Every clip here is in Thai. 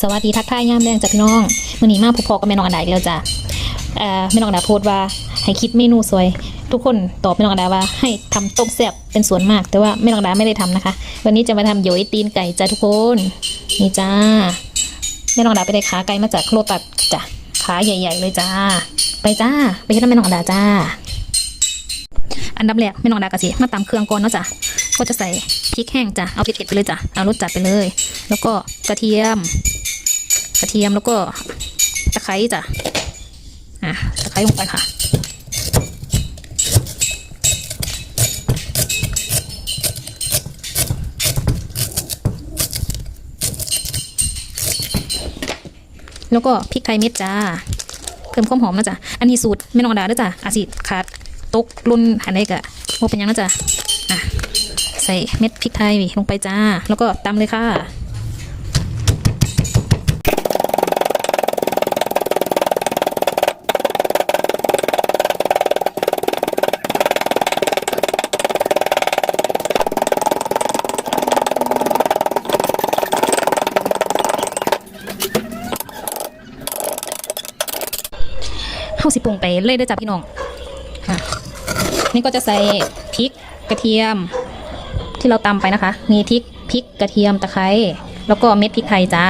สวัสดีทักทายยามแดงจ้ะพี่น้องมื้อนี้มาพบๆกับแม่น้องอันดาอีกแล้วจ้ะเอ่อแม่น้องอันดาโพสต์ว่าให้คิดเมนูสวย ทุกคนตอบแม่น้องอันดาว่าให้ทำต้มแซ่บเป็นส่วนมาก แต่ว่าแม่น้องอันดาไม่ได้ทำนะคะ วันนี้จะมาทำโยยตีนไก่จ้ะทุกคนนี่จ้าแม่น้องอันดาไปได้ขาไก่มาจากโลตัดจ้ะขาใหญ่ ๆ เลยจ้า ไปจ้า ไปที่ร้านแม่น้องอันดาจ้า อันดับแรกแม่น้องอันดากะสิมาตำเครื่องก่อนเนาะจ้ะก็จะใส่พริกแห้งจ้ะเอาเผ็ดๆไปเลยจ้ะเอารสจัดไปเลย แล้วก็กระเทียม กระเทียมแล้วก็ตะไคร้จ้ะอะตะไคร้ลงไปค่ะแล้วก็พริกไทยเม็ดจ้า เพิ่มความหอมนะจ๊ะ อันนี้สูตรไม่นองดาด้วยจ้ะอาสิขาดตกรุ่นหันได้กะว่าเป็นยังนะจ๊ะอะใส่เม็ดพริกไทยลงไปจ้า แล้วก็ตำเลยค่ะ เข้าสิปรุงไปเลยเด้วยจ้ะพี่น้องค่ะ นี่ก็จะใส่พริกกระเทียม ที่เราตำไปนะคะ มีพริกพริกกระเทียมตะไคร้แล้วก็เม็ดพริกไทยจ้า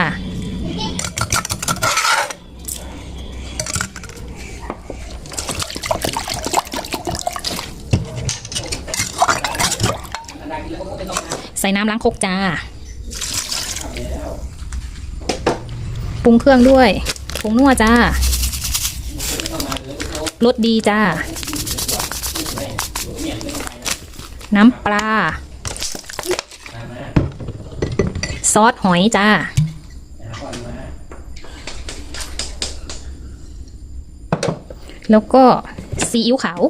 ใส่น้ำล้างคกจ้า ปรุงเครื่องด้วย ผงนัวจ้า รสดีจ้า น้ำปลา ซอสหอยจ้า แล้วก็ซีอิ๊วขาว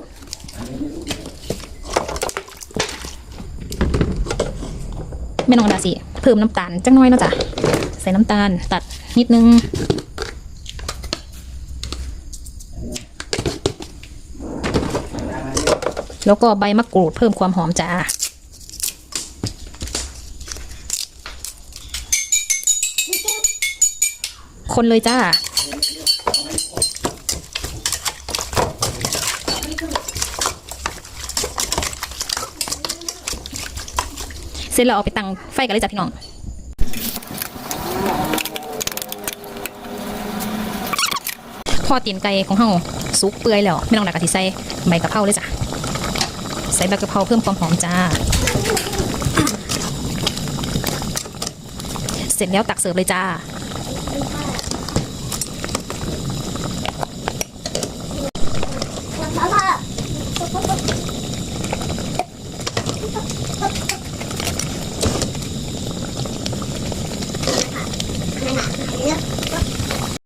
ไม่น้องดาสิเพิ่มน้ำตาลจังน้อยนะจ้ะใส่น้ำตาลตัดนิดนึง แล้วก็ใบมะกรูดเพิ่มความหอมจ้าคนเลยจ้า เสร็จแล้วเอาไปตั้งไฟกันเลยจ้ะพี่น้องพอตีนไก่ของเฮาสุกเปื่อยแล้วไม่ต้องดักกะทิใส่ใบกะเพราเลยจ้ะ ใส่ใบกะเพราเพิ่มความหอมจ้า เสร็จแล้วตักเสิร์ฟเลยจ้า